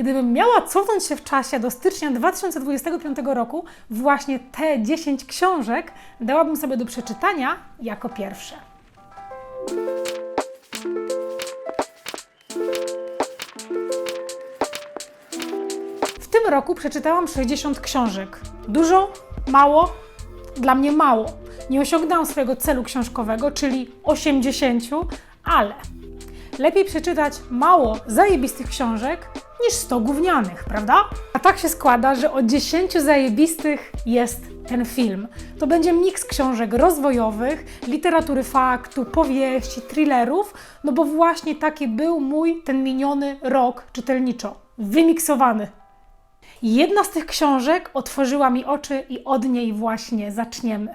Gdybym miała cofnąć się w czasie do stycznia 2025 roku, właśnie te 10 książek dałabym sobie do przeczytania jako pierwsze. W tym roku przeczytałam 60 książek. Dużo? Mało? Dla mnie mało. Nie osiągnęłam swojego celu książkowego, czyli 80, ale lepiej przeczytać mało zajebistych książek niż 100 gównianych, prawda? A tak się składa, że od 10 zajebistych jest ten film. To będzie miks książek rozwojowych, literatury faktu, powieści, thrillerów, no bo właśnie taki był mój ten miniony rok czytelniczo. Wymiksowany. Jedna z tych książek otworzyła mi oczy i od niej właśnie zaczniemy.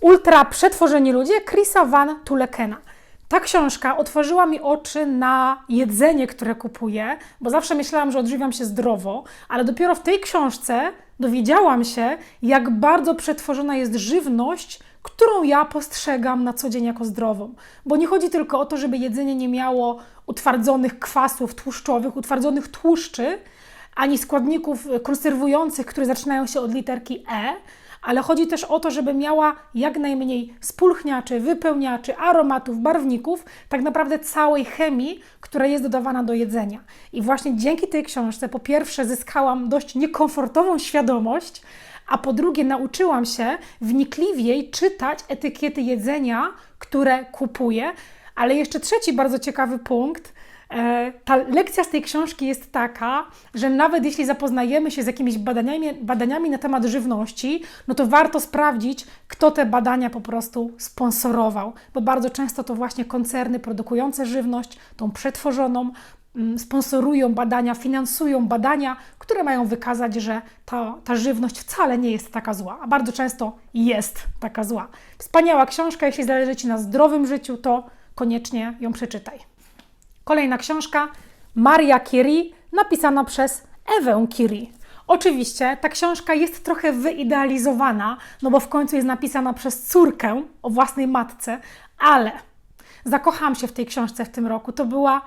Ultra Przetworzeni ludzie Chrisa Van Tulekena. Ta książka otworzyła mi oczy na jedzenie, które kupuję, bo zawsze myślałam, że odżywiam się zdrowo, ale dopiero w tej książce dowiedziałam się, jak bardzo przetworzona jest żywność, którą ja postrzegam na co dzień jako zdrową. Bo nie chodzi tylko o to, żeby jedzenie nie miało utwardzonych kwasów tłuszczowych, utwardzonych tłuszczy, ani składników konserwujących, które zaczynają się od literki E, ale chodzi też o to, żeby miała jak najmniej spulchniaczy, wypełniaczy, aromatów, barwników, tak naprawdę całej chemii, która jest dodawana do jedzenia. I właśnie dzięki tej książce, po pierwsze, zyskałam dość niekomfortową świadomość, a po drugie, nauczyłam się wnikliwiej czytać etykiety jedzenia, które kupuję. Ale jeszcze trzeci bardzo ciekawy punkt ta lekcja z tej książki jest taka, że nawet jeśli zapoznajemy się z jakimiś badaniami, badaniami na temat żywności, no to warto sprawdzić, kto te badania po prostu sponsorował, bo bardzo często to właśnie koncerny produkujące żywność, tą przetworzoną, mm, sponsorują badania, finansują badania, które mają wykazać, że ta, ta żywność wcale nie jest taka zła, a bardzo często jest taka zła. Wspaniała książka, jeśli zależy Ci na zdrowym życiu, to koniecznie ją przeczytaj. Kolejna książka Maria Curie, napisana przez Ewę Curie. Oczywiście ta książka jest trochę wyidealizowana, no bo w końcu jest napisana przez córkę o własnej matce, ale zakochałam się w tej książce w tym roku. To była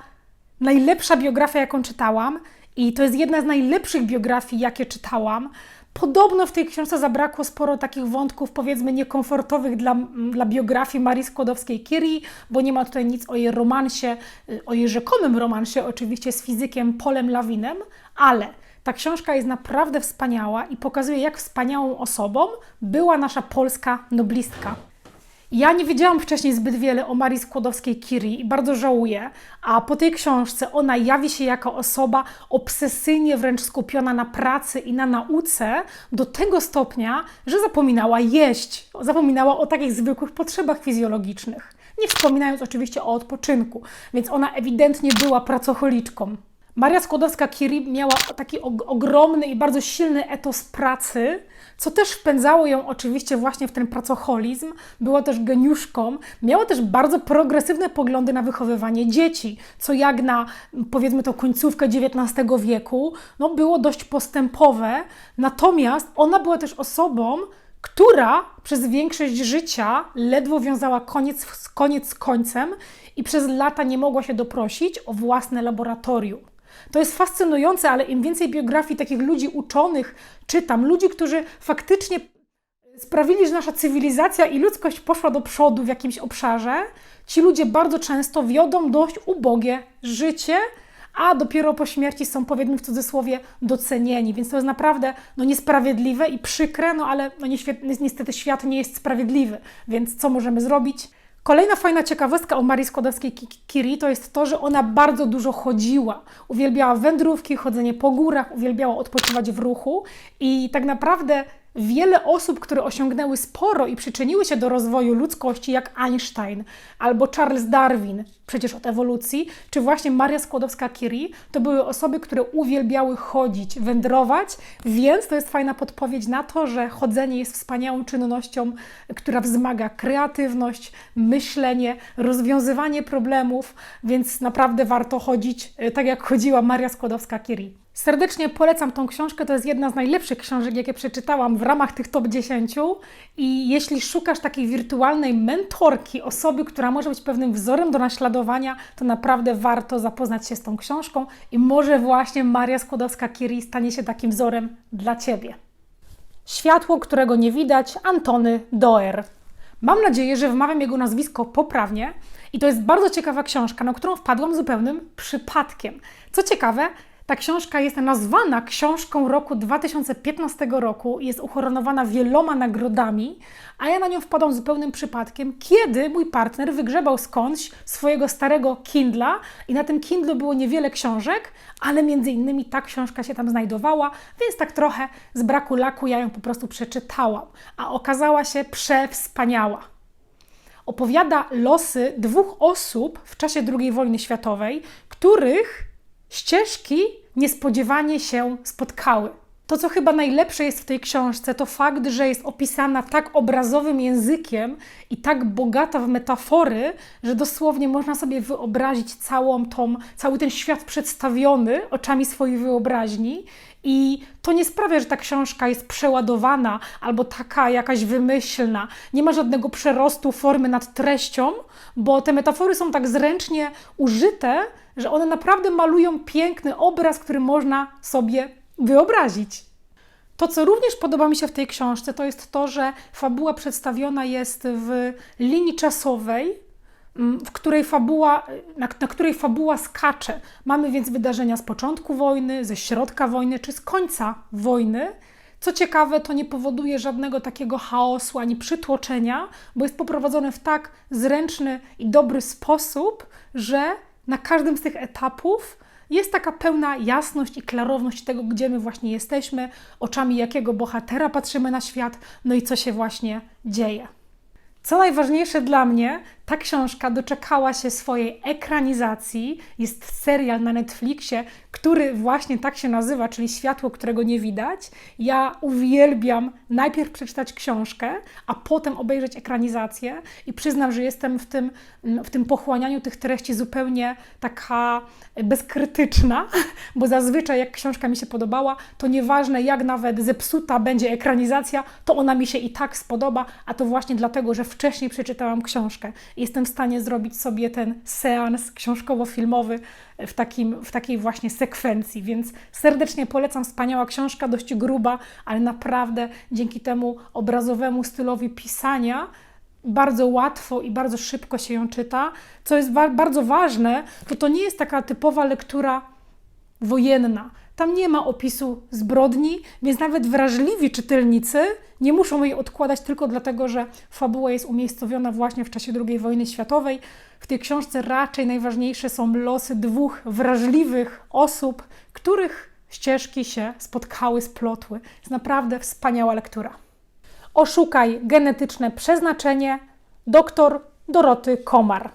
najlepsza biografia, jaką czytałam i to jest jedna z najlepszych biografii, jakie czytałam. Podobno w tej książce zabrakło sporo takich wątków, powiedzmy, niekomfortowych dla, dla biografii Marii Skłodowskiej-Curie, bo nie ma tutaj nic o jej romansie, y, o jej rzekomym romansie, oczywiście z fizykiem Polem Lawinem, ale ta książka jest naprawdę wspaniała i pokazuje, jak wspaniałą osobą była nasza polska noblistka. Ja nie wiedziałam wcześniej zbyt wiele o Marii Skłodowskiej-Curie i bardzo żałuję, a po tej książce ona jawi się jako osoba obsesyjnie wręcz skupiona na pracy i na nauce do tego stopnia, że zapominała jeść, zapominała o takich zwykłych potrzebach fizjologicznych. Nie wspominając oczywiście o odpoczynku, więc ona ewidentnie była pracocholiczką. Maria Skłodowska-Curie miała taki ogromny i bardzo silny etos pracy, co też wpędzało ją oczywiście właśnie w ten pracoholizm. Była też geniuszką, miała też bardzo progresywne poglądy na wychowywanie dzieci, co jak na powiedzmy to końcówkę XIX wieku, no było dość postępowe. Natomiast ona była też osobą, która przez większość życia ledwo wiązała koniec, koniec z końcem i przez lata nie mogła się doprosić o własne laboratorium. To jest fascynujące, ale im więcej biografii takich ludzi uczonych czytam, ludzi, którzy faktycznie sprawili, że nasza cywilizacja i ludzkość poszła do przodu w jakimś obszarze, ci ludzie bardzo często wiodą dość ubogie życie, a dopiero po śmierci są, powiedzmy w cudzysłowie, docenieni. Więc to jest naprawdę no, niesprawiedliwe i przykre, no ale no, niestety świat nie jest sprawiedliwy. Więc co możemy zrobić? Kolejna fajna ciekawostka o Marii Skłodowskiej-Curie to jest to, że ona bardzo dużo chodziła. Uwielbiała wędrówki, chodzenie po górach, uwielbiała odpoczywać w ruchu i tak naprawdę wiele osób, które osiągnęły sporo i przyczyniły się do rozwoju ludzkości, jak Einstein albo Charles Darwin, przecież od ewolucji, czy właśnie Maria Skłodowska-Curie, to były osoby, które uwielbiały chodzić, wędrować, więc to jest fajna podpowiedź na to, że chodzenie jest wspaniałą czynnością, która wzmaga kreatywność, myślenie, rozwiązywanie problemów, więc naprawdę warto chodzić e, tak jak chodziła Maria Skłodowska-Curie. Serdecznie polecam tą książkę. To jest jedna z najlepszych książek, jakie przeczytałam w ramach tych top 10. I jeśli szukasz takiej wirtualnej mentorki, osoby, która może być pewnym wzorem do naśladowania, to naprawdę warto zapoznać się z tą książką i może właśnie Maria Skłodowska-Curie stanie się takim wzorem dla Ciebie. Światło, którego nie widać, Antony Doer. Mam nadzieję, że wymawiam jego nazwisko poprawnie i to jest bardzo ciekawa książka, na którą wpadłam zupełnym przypadkiem. Co ciekawe, ta książka jest nazwana książką roku 2015 roku, jest uhonorowana wieloma nagrodami, a ja na nią wpadłam zupełnym przypadkiem, kiedy mój partner wygrzebał skądś swojego starego Kindla i na tym Kindle było niewiele książek, ale między innymi ta książka się tam znajdowała, więc tak trochę z braku laku ja ją po prostu przeczytałam, a okazała się przewspaniała. Opowiada losy dwóch osób w czasie II wojny światowej, których ścieżki niespodziewanie się spotkały. To, co chyba najlepsze jest w tej książce, to fakt, że jest opisana tak obrazowym językiem i tak bogata w metafory, że dosłownie można sobie wyobrazić całą tą, cały ten świat przedstawiony oczami swojej wyobraźni. I to nie sprawia, że ta książka jest przeładowana albo taka jakaś wymyślna. Nie ma żadnego przerostu formy nad treścią, bo te metafory są tak zręcznie użyte, że one naprawdę malują piękny obraz, który można sobie wyobrazić. To, co również podoba mi się w tej książce, to jest to, że fabuła przedstawiona jest w linii czasowej, mm, w której fabuła, na, na, której fabuła skacze. Mamy więc wydarzenia z początku wojny, ze środka wojny czy z końca wojny. Co ciekawe, to nie powoduje żadnego takiego chaosu ani przytłoczenia, bo jest poprowadzone w tak zręczny i dobry sposób, że na każdym z tych etapów jest taka pełna jasność i klarowność tego, gdzie my właśnie jesteśmy, oczami jakiego bohatera patrzymy na świat, no i co się właśnie dzieje. Co najważniejsze dla mnie, ta książka doczekała się swojej ekranizacji. Jest serial na Netflixie, który właśnie tak się nazywa, czyli Światło, którego nie widać. Ja uwielbiam najpierw przeczytać książkę, a potem obejrzeć ekranizację i przyznam, że jestem w tym, w tym pochłanianiu tych treści zupełnie taka bezkrytyczna, bo zazwyczaj jak książka mi się podobała, to nieważne jak nawet zepsuta będzie ekranizacja, to ona mi się i tak spodoba, a to właśnie dlatego, że wcześniej przeczytałam książkę jestem w stanie zrobić sobie ten seans książkowo-filmowy w, takim, w takiej właśnie sekwencji. Więc serdecznie polecam. Wspaniała książka, dość gruba, ale naprawdę dzięki temu obrazowemu stylowi pisania bardzo łatwo i bardzo szybko się ją czyta. Co jest wa bardzo ważne, to to nie jest taka typowa lektura wojenna. Tam nie ma opisu zbrodni, więc nawet wrażliwi czytelnicy nie muszą jej odkładać tylko dlatego, że fabuła jest umiejscowiona właśnie w czasie II wojny światowej. W tej książce raczej najważniejsze są losy dwóch wrażliwych osób, których ścieżki się spotkały, splotły. Jest naprawdę wspaniała lektura. Oszukaj genetyczne przeznaczenie. Doktor Doroty Komar.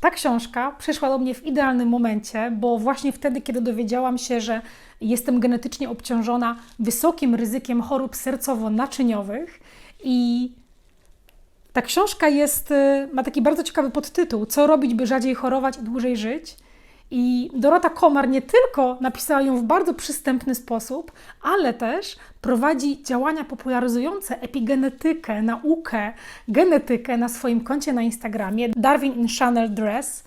Ta książka przyszła do mnie w idealnym momencie, bo właśnie wtedy, kiedy dowiedziałam się, że jestem genetycznie obciążona wysokim ryzykiem chorób sercowo-naczyniowych i ta książka jest, y, ma taki bardzo ciekawy podtytuł: Co robić, by rzadziej chorować i dłużej żyć? I Dorota Komar nie tylko napisała ją w bardzo przystępny sposób, ale też prowadzi działania popularyzujące epigenetykę, naukę, genetykę na swoim koncie na Instagramie Darwin in Chanel Dress.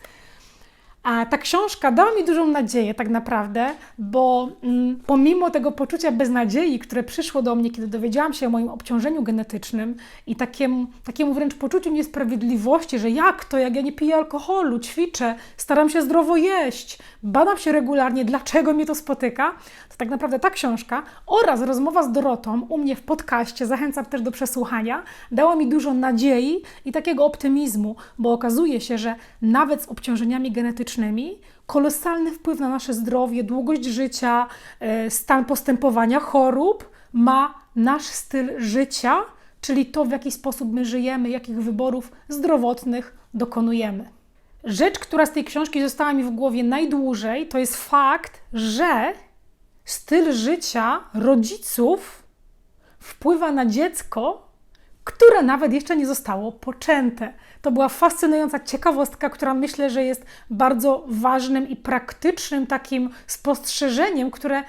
A ta książka dała mi dużą nadzieję, tak naprawdę, bo mm, pomimo tego poczucia beznadziei, które przyszło do mnie, kiedy dowiedziałam się o moim obciążeniu genetycznym i takiemu, takiemu wręcz poczuciu niesprawiedliwości, że jak to, jak ja nie piję alkoholu, ćwiczę, staram się zdrowo jeść, badam się regularnie, dlaczego mnie to spotyka, to tak naprawdę ta książka oraz rozmowa z Dorotą u mnie w podcaście, zachęcam też do przesłuchania, dała mi dużo nadziei i takiego optymizmu, bo okazuje się, że nawet z obciążeniami genetycznymi, kolosalny wpływ na nasze zdrowie, długość życia, e, stan postępowania chorób ma nasz styl życia, czyli to, w jaki sposób my żyjemy, jakich wyborów zdrowotnych dokonujemy. Rzecz, która z tej książki została mi w głowie najdłużej, to jest fakt, że styl życia rodziców wpływa na dziecko które nawet jeszcze nie zostało poczęte. To była fascynująca ciekawostka, która myślę, że jest bardzo ważnym i praktycznym takim spostrzeżeniem, które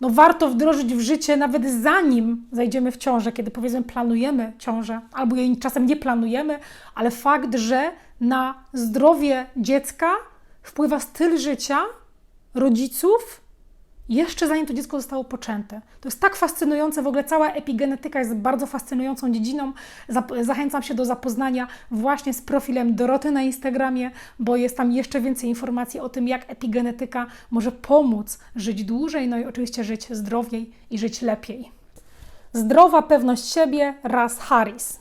no, warto wdrożyć w życie nawet zanim zajdziemy w ciążę, kiedy powiedzmy planujemy ciążę, albo jej czasem nie planujemy, ale fakt, że na zdrowie dziecka wpływa styl życia rodziców jeszcze zanim to dziecko zostało poczęte. To jest tak fascynujące, w ogóle cała epigenetyka jest bardzo fascynującą dziedziną. Zachęcam się do zapoznania właśnie z profilem Doroty na Instagramie, bo jest tam jeszcze więcej informacji o tym, jak epigenetyka może pomóc żyć dłużej, no i oczywiście żyć zdrowiej i żyć lepiej. Zdrowa pewność siebie, Raz Harris.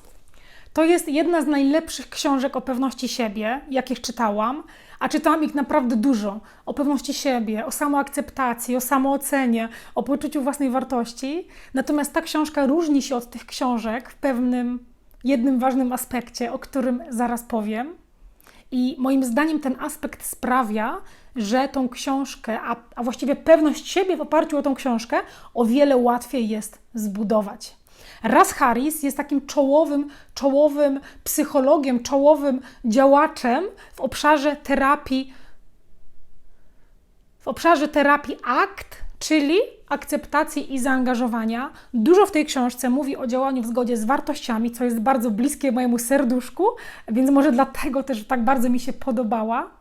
To jest jedna z najlepszych książek o pewności siebie, jakich czytałam a czytałam ich naprawdę dużo o pewności siebie, o samoakceptacji, o samoocenie, o poczuciu własnej wartości. Natomiast ta książka różni się od tych książek w pewnym jednym ważnym aspekcie, o którym zaraz powiem. I moim zdaniem ten aspekt sprawia, że tą książkę, a, a właściwie pewność siebie w oparciu o tą książkę, o wiele łatwiej jest zbudować. Raz Harris jest takim czołowym, czołowym psychologiem, czołowym działaczem w obszarze terapii, w obszarze terapii ACT, czyli akceptacji i zaangażowania. Dużo w tej książce mówi o działaniu w zgodzie z wartościami, co jest bardzo bliskie mojemu serduszku, więc może dlatego też tak bardzo mi się podobała.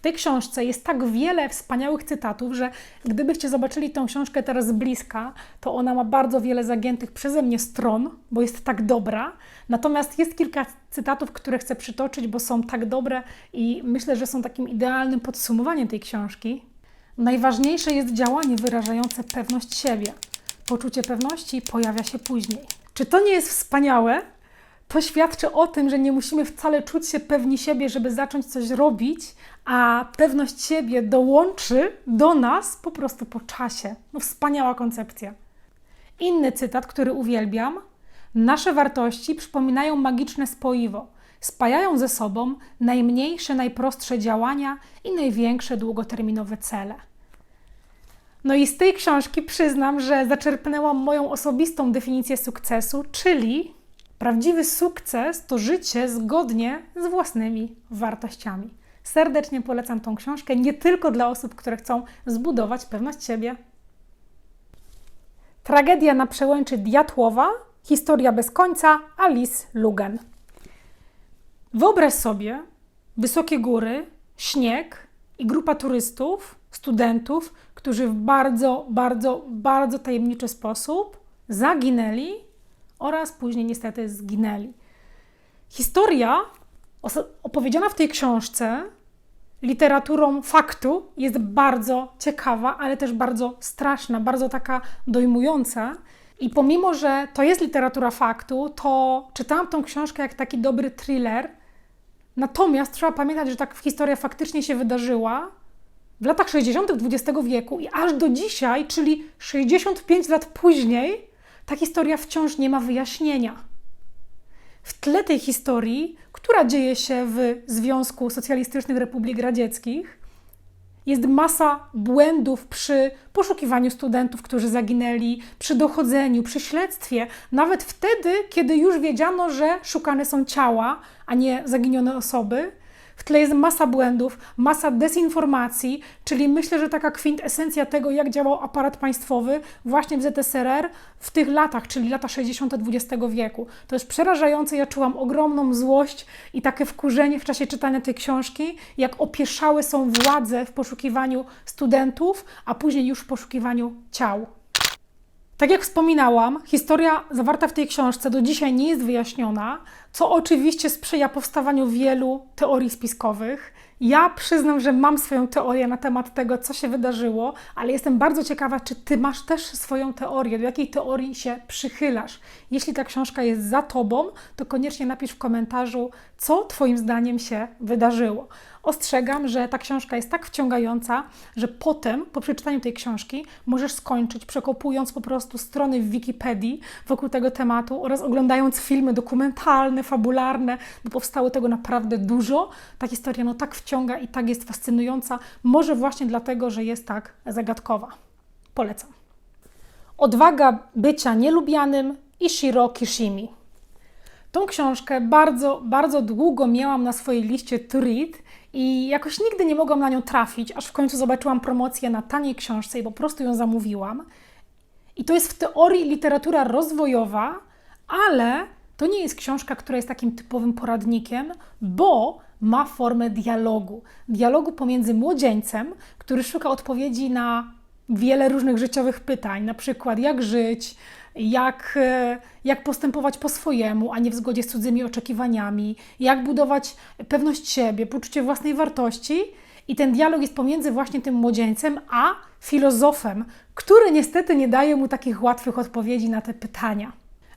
W tej książce jest tak wiele wspaniałych cytatów, że gdybyście zobaczyli tę książkę teraz z bliska, to ona ma bardzo wiele zagiętych przeze mnie stron, bo jest tak dobra. Natomiast jest kilka cytatów, które chcę przytoczyć, bo są tak dobre i myślę, że są takim idealnym podsumowaniem tej książki. Najważniejsze jest działanie wyrażające pewność siebie. Poczucie pewności pojawia się później. Czy to nie jest wspaniałe? To świadczy o tym, że nie musimy wcale czuć się pewni siebie, żeby zacząć coś robić, a pewność siebie dołączy do nas po prostu po czasie. No wspaniała koncepcja. Inny cytat, który uwielbiam. Nasze wartości przypominają magiczne spoiwo. Spajają ze sobą najmniejsze, najprostsze działania i największe długoterminowe cele. No i z tej książki przyznam, że zaczerpnęłam moją osobistą definicję sukcesu, czyli prawdziwy sukces to życie zgodnie z własnymi wartościami. Serdecznie polecam tą książkę nie tylko dla osób, które chcą zbudować pewność siebie. Tragedia na przełęczy Diatłowa, historia bez końca, Alice Lugan. Wyobraź sobie wysokie góry, śnieg i grupa turystów, studentów, którzy w bardzo, bardzo, bardzo tajemniczy sposób zaginęli oraz później niestety zginęli. Historia opowiedziana w tej książce literaturą faktu jest bardzo ciekawa, ale też bardzo straszna, bardzo taka dojmująca. I pomimo, że to jest literatura faktu, to czytałam tą książkę jak taki dobry thriller. Natomiast trzeba pamiętać, że tak historia faktycznie się wydarzyła w latach 60. XX wieku i aż do dzisiaj, czyli 65 lat później, ta historia wciąż nie ma wyjaśnienia w tle tej historii, która dzieje się w Związku Socjalistycznych Republik Radzieckich, jest masa błędów przy poszukiwaniu studentów, którzy zaginęli, przy dochodzeniu, przy śledztwie, nawet wtedy, kiedy już wiedziano, że szukane są ciała, a nie zaginione osoby. W tle jest masa błędów, masa dezinformacji, czyli myślę, że taka kwintesencja tego, jak działał aparat państwowy właśnie w ZSRR w tych latach, czyli lata 60. XX wieku. To jest przerażające. Ja czułam ogromną złość i takie wkurzenie w czasie czytania tej książki, jak opieszałe są władze w poszukiwaniu studentów, a później już w poszukiwaniu ciał. Tak jak wspominałam, historia zawarta w tej książce do dzisiaj nie jest wyjaśniona, co oczywiście sprzyja powstawaniu wielu teorii spiskowych. Ja przyznam, że mam swoją teorię na temat tego, co się wydarzyło, ale jestem bardzo ciekawa, czy ty masz też swoją teorię, do jakiej teorii się przychylasz. Jeśli ta książka jest za tobą, to koniecznie napisz w komentarzu, co twoim zdaniem się wydarzyło. Ostrzegam, że ta książka jest tak wciągająca, że potem, po przeczytaniu tej książki, możesz skończyć przekopując po prostu strony w Wikipedii wokół tego tematu oraz oglądając filmy dokumentalne, fabularne, bo powstało tego naprawdę dużo. Ta historia no tak wciąga i tak jest fascynująca, może właśnie dlatego, że jest tak zagadkowa. Polecam. Odwaga bycia nielubianym i Shiro Kishimi. Tą książkę bardzo, bardzo długo miałam na swojej liście to read i jakoś nigdy nie mogłam na nią trafić, aż w końcu zobaczyłam promocję na taniej książce i po prostu ją zamówiłam. I to jest w teorii literatura rozwojowa, ale to nie jest książka, która jest takim typowym poradnikiem, bo ma formę dialogu. Dialogu pomiędzy młodzieńcem, który szuka odpowiedzi na wiele różnych życiowych pytań, na przykład jak żyć, jak, e, jak postępować po swojemu, a nie w zgodzie z cudzymi oczekiwaniami, jak budować pewność siebie, poczucie własnej wartości. I ten dialog jest pomiędzy właśnie tym młodzieńcem a filozofem, który niestety nie daje mu takich łatwych odpowiedzi na te pytania.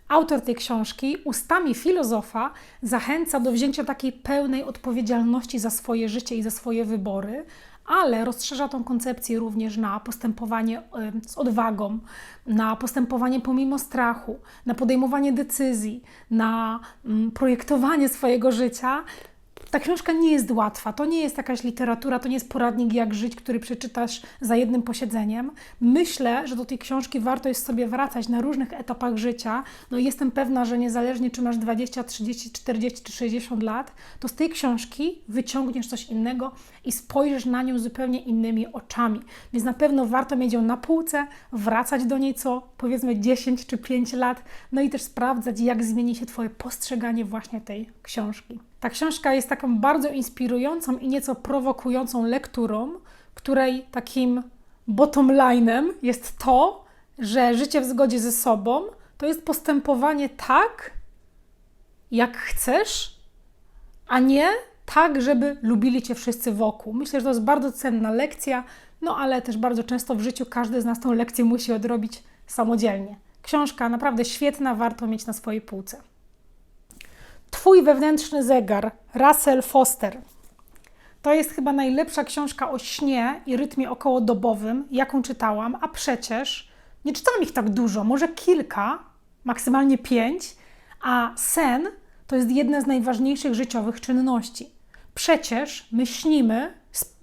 Autor tej książki ustami filozofa zachęca do wzięcia takiej pełnej odpowiedzialności za swoje życie i za swoje wybory, ale rozszerza tą koncepcję również na postępowanie z odwagą, na postępowanie pomimo strachu, na podejmowanie decyzji, na mm, projektowanie swojego życia ta książka nie jest łatwa, to nie jest jakaś literatura, to nie jest poradnik jak żyć, który przeczytasz za jednym posiedzeniem. Myślę, że do tej książki warto jest sobie wracać na różnych etapach życia. No jestem pewna, że niezależnie czy masz 20, 30, 40 czy 60 lat, to z tej książki wyciągniesz coś innego i spojrzysz na nią zupełnie innymi oczami. Więc na pewno warto mieć ją na półce, wracać do niej co powiedzmy 10 czy 5 lat, no i też sprawdzać, jak zmieni się Twoje postrzeganie właśnie tej książki. Ta książka jest taką bardzo inspirującą i nieco prowokującą lekturą, której takim bottom line'em jest to, że życie w zgodzie ze sobą to jest postępowanie tak, jak chcesz, a nie tak, żeby lubili cię wszyscy wokół. Myślę, że to jest bardzo cenna lekcja, no ale też bardzo często w życiu każdy z nas tą lekcję musi odrobić samodzielnie. Książka naprawdę świetna, warto mieć na swojej półce. Twój wewnętrzny zegar, Russell Foster. To jest chyba najlepsza książka o śnie i rytmie okołodobowym, jaką czytałam, a przecież nie czytałam ich tak dużo, może kilka, maksymalnie pięć, a sen to jest jedna z najważniejszych życiowych czynności. Przecież my śnimy,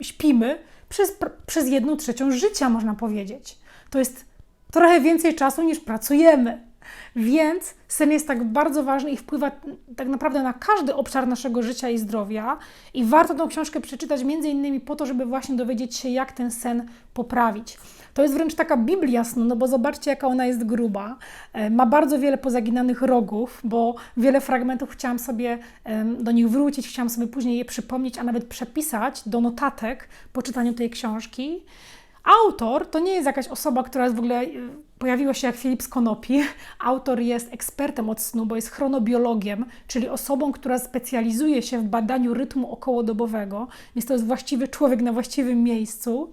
śpimy przez, przez jedną trzecią życia, można powiedzieć. To jest trochę więcej czasu niż pracujemy. Więc sen jest tak bardzo ważny i wpływa tak naprawdę na każdy obszar naszego życia i zdrowia. I warto tą książkę przeczytać między innymi po to, żeby właśnie dowiedzieć się, jak ten sen poprawić. To jest wręcz taka Biblia snu, no bo zobaczcie, jaka ona jest gruba. E, ma bardzo wiele pozaginanych rogów, bo wiele fragmentów chciałam sobie do nich wrócić, chciałam sobie później je przypomnieć, a nawet przepisać do notatek po czytaniu tej książki. Autor to nie jest jakaś osoba, która jest w ogóle pojawiła się jak Filip z Konopi. Autor jest ekspertem od snu, bo jest chronobiologiem, czyli osobą, która specjalizuje się w badaniu rytmu okołodobowego, więc to jest właściwy człowiek na właściwym miejscu.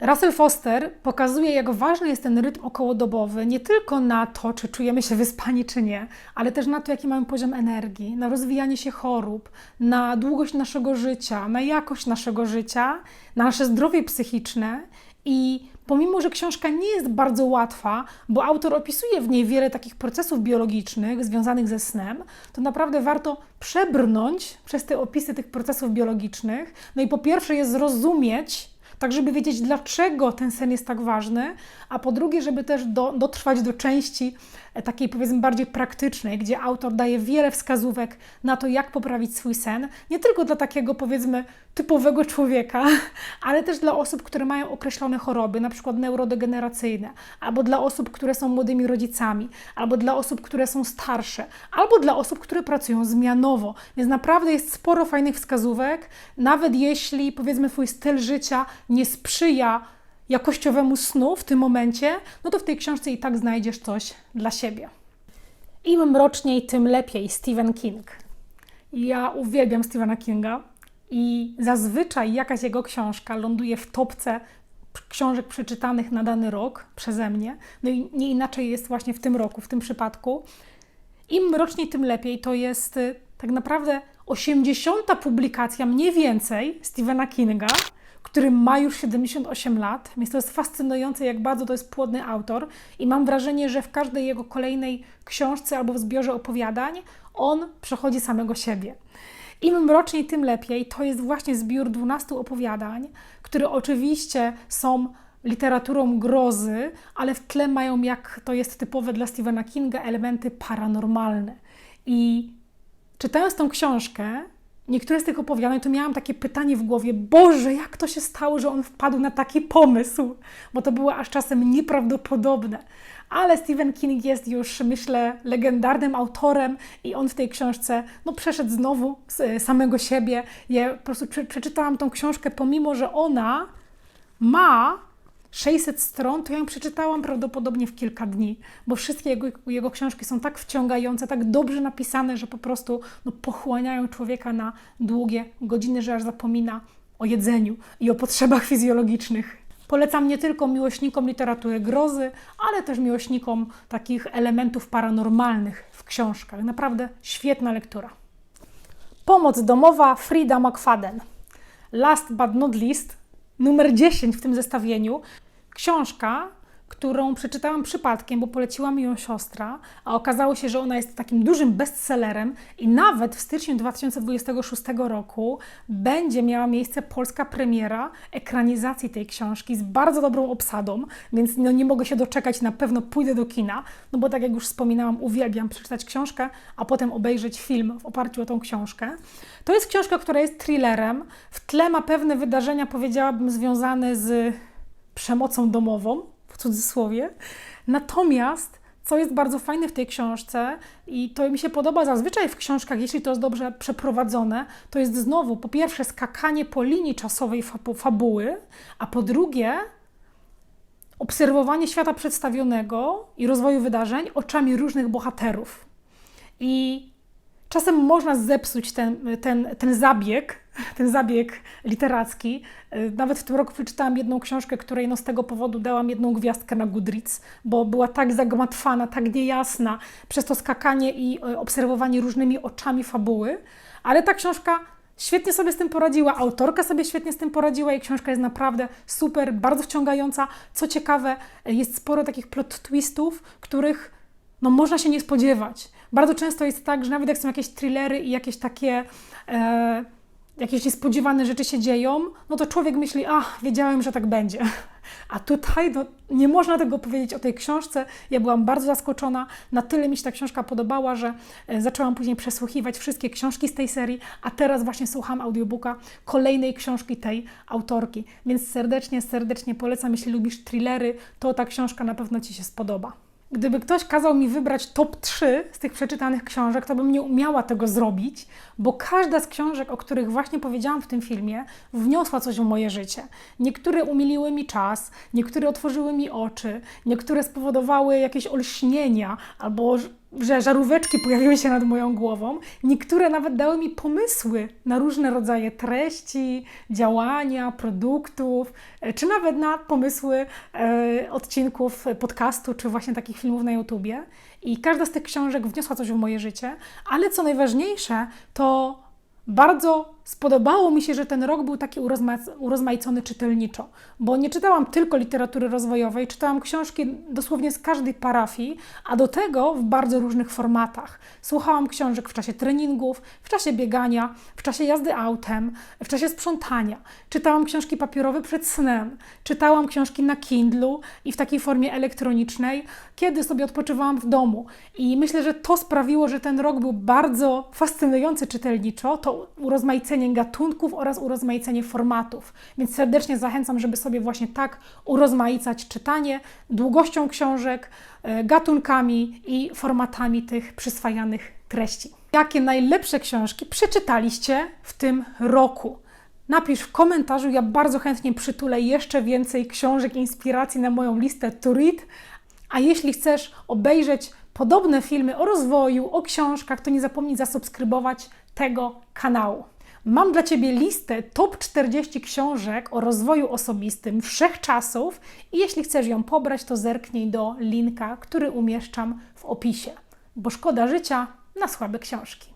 Russell Foster pokazuje, jak ważny jest ten rytm okołodobowy, nie tylko na to, czy czujemy się wyspani, czy nie, ale też na to, jaki mamy poziom energii, na rozwijanie się chorób, na długość naszego życia, na jakość naszego życia, na nasze zdrowie psychiczne. I pomimo, że książka nie jest bardzo łatwa, bo autor opisuje w niej wiele takich procesów biologicznych związanych ze snem, to naprawdę warto przebrnąć przez te opisy tych procesów biologicznych. No i po pierwsze je zrozumieć, tak żeby wiedzieć, dlaczego ten sen jest tak ważny, a po drugie, żeby też do, dotrwać do części takiej powiedzmy bardziej praktycznej, gdzie autor daje wiele wskazówek na to, jak poprawić swój sen, nie tylko dla takiego powiedzmy typowego człowieka, ale też dla osób, które mają określone choroby, na przykład neurodegeneracyjne, albo dla osób, które są młodymi rodzicami, albo dla osób, które są starsze, albo dla osób, które pracują zmianowo. Więc naprawdę jest sporo fajnych wskazówek, nawet jeśli powiedzmy twój styl życia nie sprzyja jakościowemu snu w tym momencie, no to w tej książce i tak znajdziesz coś dla siebie. Im mroczniej, tym lepiej. Stephen King. Ja uwielbiam Stephena Kinga i zazwyczaj jakaś jego książka ląduje w topce książek przeczytanych na dany rok przeze mnie. No i nie inaczej jest właśnie w tym roku, w tym przypadku. Im mroczniej, tym lepiej. To jest y, tak naprawdę 80. publikacja, mniej więcej, Stephena Kinga który ma już 78 lat, więc to jest fascynujące, jak bardzo to jest płodny autor i mam wrażenie, że w każdej jego kolejnej książce albo w zbiorze opowiadań on przechodzi samego siebie. Im mroczniej, tym lepiej. To jest właśnie zbiór 12 opowiadań, które oczywiście są literaturą grozy, ale w tle mają, jak to jest typowe dla Stephena Kinga, elementy paranormalne. I czytając tą książkę, niektóre z tych opowiadań, to miałam takie pytanie w głowie: Boże, jak to się stało, że on wpadł na taki pomysł? Bo to było aż czasem nieprawdopodobne. Ale Stephen King jest już, myślę, legendarnym autorem i on w tej książce no, przeszedł znowu z samego siebie. Ja po prostu prze, przeczytałam tą książkę, pomimo że ona ma 600 stron, to ją przeczytałam prawdopodobnie w kilka dni, bo wszystkie jego, jego książki są tak wciągające, tak dobrze napisane, że po prostu no, pochłaniają człowieka na długie godziny, że aż zapomina o jedzeniu i o potrzebach fizjologicznych. Polecam nie tylko miłośnikom literatury grozy, ale też miłośnikom takich elementów paranormalnych w książkach. Naprawdę świetna lektura. Pomoc domowa Frida McFadden. Last but not least, numer 10 w tym zestawieniu. Książka, którą przeczytałam przypadkiem, bo poleciła mi ją siostra, a okazało się, że ona jest takim dużym bestsellerem i nawet w styczniu 2026 roku będzie miała miejsce polska premiera ekranizacji tej książki z bardzo dobrą obsadą, więc no nie mogę się doczekać, na pewno pójdę do kina, no bo tak jak już wspominałam, uwielbiam przeczytać książkę, a potem obejrzeć film w oparciu o tą książkę. To jest książka, która jest thrillerem, w tle ma pewne wydarzenia, powiedziałabym, związane z przemocą domową, w cudzysłowie. Natomiast, co jest bardzo fajne w tej książce, i to mi się podoba zazwyczaj w książkach, jeśli to jest dobrze przeprowadzone, to jest znowu po pierwsze skakanie po linii czasowej fabuły, a po drugie obserwowanie świata przedstawionego i rozwoju wydarzeń oczami różnych bohaterów. I czasem można zepsuć ten, ten, ten zabieg, ten zabieg literacki. Nawet w tym roku przeczytałam jedną książkę, której no z tego powodu dałam jedną gwiazdkę na Goodreads, bo była tak zagmatwana, tak niejasna przez to skakanie i e, obserwowanie różnymi oczami fabuły. Ale ta książka świetnie sobie z tym poradziła, autorka sobie świetnie z tym poradziła i książka jest naprawdę super, bardzo wciągająca. Co ciekawe, jest sporo takich plot twistów, których no, można się nie spodziewać. Bardzo często jest tak, że nawet jak są jakieś thrillery i jakieś takie e, jakieś niespodziewane rzeczy się dzieją, no to człowiek myśli, ach, wiedziałem, że tak będzie. A tutaj no, nie można tego powiedzieć o tej książce. Ja byłam bardzo zaskoczona. Na tyle mi się ta książka podobała, że e, zaczęłam później przesłuchiwać wszystkie książki z tej serii, a teraz właśnie słucham audiobooka kolejnej książki tej autorki. Więc serdecznie, serdecznie polecam, jeśli lubisz thrillery, to ta książka na pewno Ci się spodoba. Gdyby ktoś kazał mi wybrać top 3 z tych przeczytanych książek, to bym nie umiała tego zrobić, bo każda z książek, o których właśnie powiedziałam w tym filmie, wniosła coś w moje życie. Niektóre umiliły mi czas, niektóre otworzyły mi oczy, niektóre spowodowały jakieś olśnienia albo że żaróweczki pojawiły się nad moją głową. Niektóre nawet dały mi pomysły na różne rodzaje treści, działania, produktów, e, czy nawet na pomysły e, odcinków podcastu, czy właśnie takich filmów na YouTubie. I każda z tych książek wniosła coś w moje życie, ale co najważniejsze, to bardzo spodobało mi się, że ten rok był taki urozma urozmaicony czytelniczo, bo nie czytałam tylko literatury rozwojowej, czytałam książki dosłownie z każdej parafii, a do tego w bardzo różnych formatach. Słuchałam książek w czasie treningów, w czasie biegania, w czasie jazdy autem, w czasie sprzątania. Czytałam książki papierowe przed snem, czytałam książki na Kindlu i w takiej formie elektronicznej, kiedy sobie odpoczywałam w domu. I myślę, że to sprawiło, że ten rok był bardzo fascynujący czytelniczo, to urozmaicenie urozmaicenie gatunków oraz urozmaicenie formatów. Więc serdecznie zachęcam, żeby sobie właśnie tak urozmaicać czytanie długością książek, e, gatunkami i formatami tych przyswajanych treści. Jakie najlepsze książki przeczytaliście w tym roku? Napisz w komentarzu, ja bardzo chętnie przytulę jeszcze więcej książek, inspiracji na moją listę to read. A jeśli chcesz obejrzeć podobne filmy o rozwoju, o książkach, to nie zapomnij zasubskrybować tego kanału. Mam dla Ciebie listę top 40 książek o rozwoju osobistym wszechczasów i jeśli chcesz ją pobrać, to zerknij do linka, który umieszczam w opisie, bo szkoda życia na słabe książki.